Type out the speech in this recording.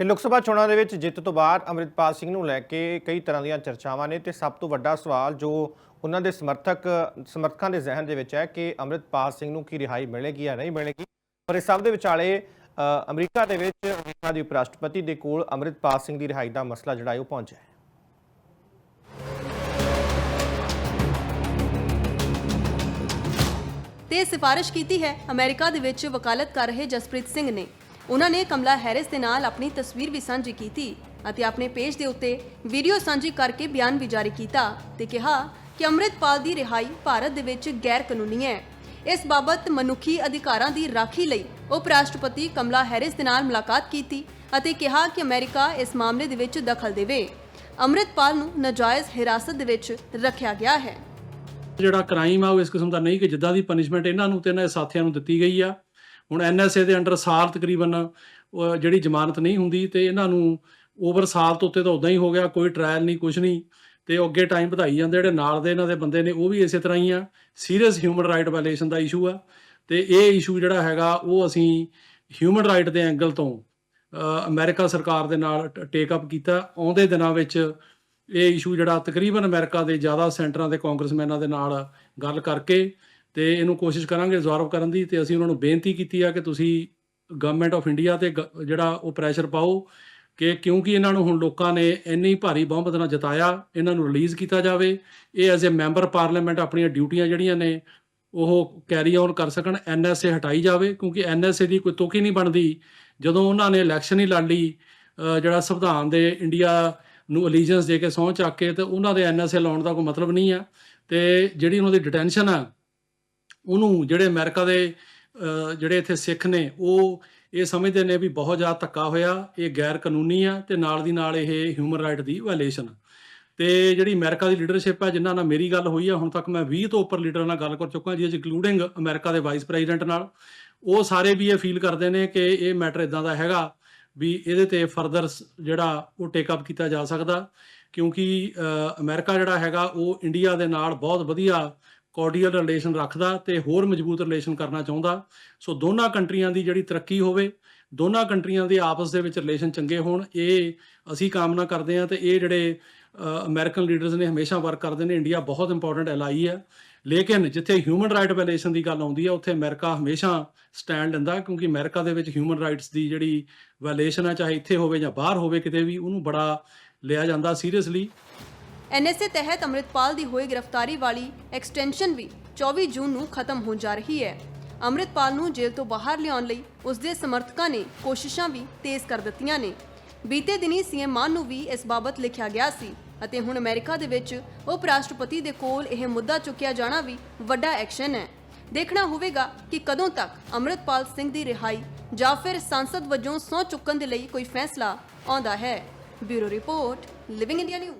ਤੇ ਲੋਕ ਸਭਾ ਚੋਣਾਂ ਦੇ ਵਿੱਚ ਜਿੱਤ ਤੋਂ ਬਾਅਦ ਅੰਮ੍ਰਿਤਪਾਲ ਸਿੰਘ ਨੂੰ ਲੈ ਕੇ ਕਈ ਤਰ੍ਹਾਂ ਦੀਆਂ ਚਰਚਾਵਾਂ ਨੇ ਤੇ ਸਭ ਤੋਂ ਵੱਡਾ ਸਵਾਲ ਜੋ ਉਹਨਾਂ ਦੇ ਸਮਰਥਕ, ਸਮਰਥਕਾਂ ਦੇ ਜ਼ਿਹਨ ਦੇ ਵਿੱਚ ਹੈ ਕਿ ਅੰਮ੍ਰਿਤਪਾਲ ਸਿੰਘ ਨੂੰ ਕੀ ਰਿਹਾਈ ਮਿਲੇਗੀ ਜਾਂ ਨਹੀਂ ਮਿਲੇਗੀ। ਪਰ ਇਸ ਸਭ ਦੇ ਵਿਚਾਲੇ ਅਮਰੀਕਾ ਦੇ ਵਿੱਚ ਅਮਰੀਕਾ ਦੀ ਉਪ ਰਾਸ਼ਟਰਪਤੀ ਦੇ ਕੋਲ ਅੰਮ੍ਰਿਤਪਾਲ ਸਿੰਘ ਦੀ ਰਿਹਾਈ ਦਾ ਮਸਲਾ ਜਿਹੜਾ ਹੈ ਉਹ ਪਹੁੰਚਿਆ ਹੈ। ਤੇ ਸਿਫਾਰਿਸ਼ ਕੀਤੀ ਹੈ। ਅਮਰੀਕਾ ਦੇ ਵਿੱਚ ਵਕਾਲਤ ਕਰ ਰਹੇ ਜਸਪ੍ਰੀਤ ਸਿੰਘ ਨੇ। ਉਹਨਾਂ ਨੇ ਕਮਲਾ ਹੈਰਿਸ ਦੇ ਨਾਲ ਆਪਣੀ ਤਸਵੀਰ ਵੀ ਸਾਂਝੀ ਕੀਤੀ ਅਤੇ ਆਪਣੇ ਪੇਜ ਦੇ ਉੱਤੇ ਵੀਡੀਓ ਸਾਂਝੀ ਕਰਕੇ ਬਿਆਨ ਵੀ ਜਾਰੀ ਕੀਤਾ ਤੇ ਕਿਹਾ ਕਿ ਅੰਮ੍ਰਿਤਪਾਲ ਦੀ ਰਿਹਾਈ ਭਾਰਤ ਦੇ ਵਿੱਚ ਗੈਰ ਕਾਨੂੰਨੀ ਹੈ। ਇਸ ਬਾਬਤ ਮਨੁੱਖੀ ਅਧਿਕਾਰਾਂ ਦੀ ਰਾਖੀ ਲਈ ਉਪ ਰਾਸ਼ਟਰਪਤੀ ਕਮਲਾ ਹੈਰਿਸ ਦੇ ਨਾਲ ਮੁਲਾਕਾਤ ਕੀਤੀ ਅਤੇ ਕਿਹਾ ਕਿ ਅਮਰੀਕਾ ਇਸ ਮਾਮਲੇ ਦੇ ਵਿੱਚ ਦਖਲ ਦੇਵੇ। ਅੰਮ੍ਰਿਤਪਾਲ ਨੂੰ ਨਾਜਾਇਜ਼ ਹਿਰਾਸਤ ਦੇ ਵਿੱਚ ਰੱਖਿਆ ਗਿਆ ਹੈ। ਜਿਹੜਾ ਕ੍ਰਾਈਮ ਆ ਉਹ ਇਸ ਕਿਸਮ ਦਾ ਨਹੀਂ ਕਿ ਜਿੱਦਾਂ ਦੀ ਪਨਿਸ਼ਮੈਂਟ ਇਹਨਾਂ ਨੂੰ ਤੇ ਇਹਨਾਂ ਦੇ ਸਾਥੀਆਂ ਨੂੰ ਦਿੱਤੀ ਗਈ ਆ। ਹੁਣ ਐਨਐਸਏ ਦੇ ਅੰਡਰ ਸਾਲ ਤਕਰੀਬਨ ਜਿਹੜੀ ਜ਼ਮਾਨਤ ਨਹੀਂ ਹੁੰਦੀ ਤੇ ਇਹਨਾਂ ਨੂੰ ਓਵਰ ਸਾਲ ਤੋਂ ਉੱਤੇ ਤਾਂ ਉਦਾਂ ਹੀ ਹੋ ਗਿਆ ਕੋਈ ਟ੍ਰਾਇਲ ਨਹੀਂ ਕੁਝ ਨਹੀਂ ਤੇ ਅੱਗੇ ਟਾਈਮ ਵਧਾਈ ਜਾਂਦੇ ਜਿਹੜੇ ਨਾਲ ਦੇ ਇਹਨਾਂ ਦੇ ਬੰਦੇ ਨੇ ਉਹ ਵੀ ਇਸੇ ਤਰ੍ਹਾਂ ਹੀ ਆ। ਸੀਰੀਅਸ ਹਿਊਮਨ ਰਾਈਟ ਵਾਇਲੇਸ਼ਨ ਦਾ ਇਸ਼ੂ ਆ ਤੇ ਇਹ ਇਸ਼ੂ ਜਿਹੜਾ ਹੈਗਾ ਉਹ ਅਸੀਂ ਹਿਊਮਨ ਰਾਈਟ ਦੇ ਐਂਗਲ ਤੋਂ ਅ, ਅਮਰੀਕਾ ਸਰਕਾਰ ਦੇ ਨਾਲ ਟੇਕ ਅਪ ਕੀਤਾ। ਆਉਂਦੇ ਦਿਨਾਂ ਵਿੱਚ ਇਹ ਇਸ਼ੂ ਜਿਹੜਾ ਤਕਰੀਬਨ ਅਮਰੀਕਾ ਦੇ ਜ਼ਿਆਦਾ ਸੈਂਟਰਾਂ ਦੇ ਕਾਂਗਰਸਮੈਨਾਂ ਦੇ ਨਾਲ ਗੱਲ ਕਰਕੇ ਤੇ ਇਹਨੂੰ ਕੋਸ਼ਿਸ਼ ਕਰਾਂਗੇ ਰਿਜ਼ੋਲਵ ਕਰਨ ਦੀ ਤੇ ਅਸੀਂ ਉਹਨਾਂ ਨੂੰ ਬੇਨਤੀ ਕੀਤੀ ਆ ਕਿ ਤੁਸੀਂ ਗਵਰਨਮੈਂਟ ਆਫ ਇੰਡੀਆ ਤੇ ਗ- ਜਿਹੜਾ ਉਹ ਪ੍ਰੈਸ਼ਰ ਪਾਓ ਕਿ ਕਿਉਂਕਿ ਇਹਨਾਂ ਨੂੰ ਹੁਣ ਲੋਕਾਂ ਨੇ ਇੰਨੀ ਭਾਰੀ ਬਹੁਮਤ ਨਾਲ ਜਿਤਾਇਆ, ਇਹਨਾਂ ਨੂੰ ਰਿਲੀਜ਼ ਕੀਤਾ ਜਾਵੇ, ਇਹ ਐਜ਼ ਅ ਮੈਂਬਰ ਪਾਰਲੀਮੈਂਟ ਆਪਣੀਆਂ ਡਿਊਟੀਆਂ ਜਿਹੜੀਆਂ ਨੇ, ਉਹ ਕੈਰੀ ਆਨ ਕਰ ਸਕਣ ਐਨਐਸਏ ਹਟਾਈ ਜਾਵੇ, ਕਿਉਂਕਿ ਐਨਐਸਏ ਦੀ ਕੋਈ ਤੁਕ ਨਹੀਂ ਬਣਦੀ। ਜਦੋਂ ਉਹਨਾਂ ਨੇ ਇਲੈਕਸ਼ਨ ਹੀ ਲੜ ਲਈ ਜਿਹੜਾ ਸੰਵਿਧਾਨ ਦੇ ਇੰਡੀਆ ਨੂੰ ਅਲੀਜੈਂਸ ਦੇ ਕੇ ਸਹੁੰ ਚੱਕ ਕੇ ਤੇ ਉਹਨਾਂ ਦੇ ਐਨਐਸਏ ਲਾਉਣ ਦਾ ਕੋਈ ਮਤਲਬ ਨਹੀਂ ਆ। ਤੇ ਜਿਹੜੀ ਉਹਨਾਂ ਦੀ ਡਿਟੈਂਸ਼ਨ ਆ ਉਹਨੂੰ ਜਿਹੜੇ ਅਮਰੀਕਾ ਦੇ ਜਿਹੜੇ ਇੱਥੇ ਸਿੱਖ ਨੇ ਉਹ ਇਹ ਸਮਝਦੇ ਨੇ ਵੀ ਬਹੁਤ ਜ਼ਿਆਦਾ ਧੱਕਾ ਹੋਇਆ ਇਹ ਗੈਰ ਕਾਨੂੰਨੀ ਆ ਤੇ ਨਾਲ ਦੀ ਨਾਲ ਇਹ ਹਿਊਮਨ ਰਾਈਟ ਦੀ ਵਾਇਲੇਸ਼ਨ ਤੇ ਜਿਹੜੀ ਅਮਰੀਕਾ ਦੀ ਲੀਡਰਸ਼ਿਪ ਹੈ ਜਿਨ੍ਹਾਂ ਨਾਲ ਮੇਰੀ ਗੱਲ ਹੋਈ ਆ ਹੁਣ ਤੱਕ ਮੈਂ 20 ਤੋਂ ਉੱਪਰ ਲੀਡਰਾਂ ਨਾਲ ਗੱਲ ਕਰ ਚੁੱਕਾ ਜਿਹਦੇ ਇਨਕਲੂਡਿੰਗ ਅਮਰੀਕਾ ਦੇ ਵਾਈਸ ਪ੍ਰੈਜ਼ੀਡੈਂਟ ਨਾਲ ਉਹ ਸਾਰੇ ਵੀ ਇਹ ਫੀਲ ਕਰਦੇ ਨੇ ਕਿ ਇਹ ਮੈਟਰ ਇਦਾਂ ਦਾ ਹੈਗਾ ਵੀ ਇਹਦੇ ਤੇ ਫਰਦਰ ਜਿਹੜਾ ਉਹ ਟੇਕ ਅਪ ਕੀਤਾ ਜਾ ਸਕਦਾ ਕਿਉਂਕਿ ਅ, ਅਮਰੀਕਾ ਜਿਹੜਾ ਹੈਗਾ ਉਹ ਇੰਡੀਆ ਦੇ ਨਾਲ ਬਹੁਤ ਵਧੀਆ ਕੋਰਡੀਅਲ ਰਿਲੇਸ਼ਨ ਰੱਖਦਾ ਤੇ ਹੋਰ ਮਜ਼ਬੂਤ ਰਿਲੇਸ਼ਨ ਕਰਨਾ ਚਾਹੁੰਦਾ। ਸੋ ਦੋਨਾਂ ਕੰਟਰੀਆਂ ਦੀ ਜਿਹੜੀ ਤਰੱਕੀ ਹੋਵੇ, ਦੋਨਾਂ ਕੰਟਰੀਆਂ ਦੇ ਆਪਸ ਦੇ ਵਿੱਚ ਰਿਲੇਸ਼ਨ ਚੰਗੇ ਹੋਣ, ਇਹ ਅਸੀਂ ਕਾਮਨਾ ਕਰਦੇ ਹਾਂ ਤੇ ਇਹ ਜਿਹੜੇ ਅਮਰੀਕਨ ਲੀਡਰਸ ਨੇ ਹਮੇਸ਼ਾ ਵਰਕ ਕਰਦੇ ਨੇ ਇੰਡੀਆ ਬਹੁਤ ਇੰਪੋਰਟੈਂਟ ਐਲਾਈ ਹੈ। ਲੇਕਿਨ ਜਿੱਥੇ ਹਿਊਮਨ ਰਾਈਟ ਵਾਇਲੇਸ਼ਨ ਦੀ ਗੱਲ ਆਉਂਦੀ ਹੈ, ਉੱਥੇ ਅਮਰੀਕਾ ਹਮੇਸ਼ਾ ਸਟੈਂਡ ਲੈਂਦਾ ਕਿਉਂਕਿ ਅਮਰੀਕਾ ਦੇ ਵਿੱਚ ਹਿਊਮਨ ਰਾਈਟਸ ਦੀ ਜਿਹੜੀ ਵਾਇਲੇਸ਼ਨ ਹੈ ਚਾਹੇ ਇੱਥੇ ਹੋਵੇ ਜਾਂ ਬਾਹਰ ਹੋਵੇ ਕਿਤੇ ਵੀ, ਉਹਨੂੰ ਬੜਾ ਲਿਆ ਜਾਂਦਾ ਸੀਰੀਅਸਲੀ ਐਨਐਸਏ ਤਹਿਤ ਅੰਮ੍ਰਿਤਪਾਲ ਦੀ ਹੋਈ ਗ੍ਰਿਫਤਾਰੀ ਵਾਲੀ ਐਕਸਟੈਂਸ਼ਨ ਵੀ 24 ਜੂਨ ਨੂੰ ਖਤਮ ਹੋਣ ਜਾ ਰਹੀ ਹੈ। ਅੰਮ੍ਰਿਤਪਾਲ ਨੂੰ ਜੇਲ੍ਹ ਤੋਂ ਬਾਹਰ ਲਿਆਉਣ ਲਈ ਉਸ ਦੇ ਸਮਰਥਕਾਂ ਨੇ ਕੋਸ਼ਿਸ਼ਾਂ ਵੀ ਤੇਜ਼ ਕਰ ਦਿੱਤੀਆਂ ਨੇ। ਬੀਤੇ ਦਿਨੀ ਸੀਐਮ ਮਾਨ ਨੂੰ ਵੀ ਇਸ ਬਾਬਤ ਲਿਖਿਆ ਗਿਆ ਸੀ ਅਤੇ ਹੁਣ ਅਮਰੀਕਾ ਦੇ ਵਿੱਚ ਉਪ ਰਾਸ਼ਟਰਪਤੀ ਦੇ ਕੋਲ ਇਹ ਮੁੱਦਾ ਚੁੱਕਿਆ ਜਾਣਾ ਵੀ ਵੱਡਾ ਐਕਸ਼ਨ ਹੈ। ਦੇਖਣਾ ਹੋਵੇਗਾ ਕਿ ਕਦੋਂ ਤੱਕ ਅੰਮ੍ਰਿਤਪਾਲ ਸਿੰਘ ਦੀ ਰਿਹਾਈ ਜਾਂ ਫਿਰ ਸੰਸਦ ਵਜੋਂ ਸਹੁੰ ਚੁੱਕਣ ਦੇ ਲਈ ਕੋਈ ਫੈਸਲਾ ਆਉਂਦਾ ਹੈ। Bureau report living India news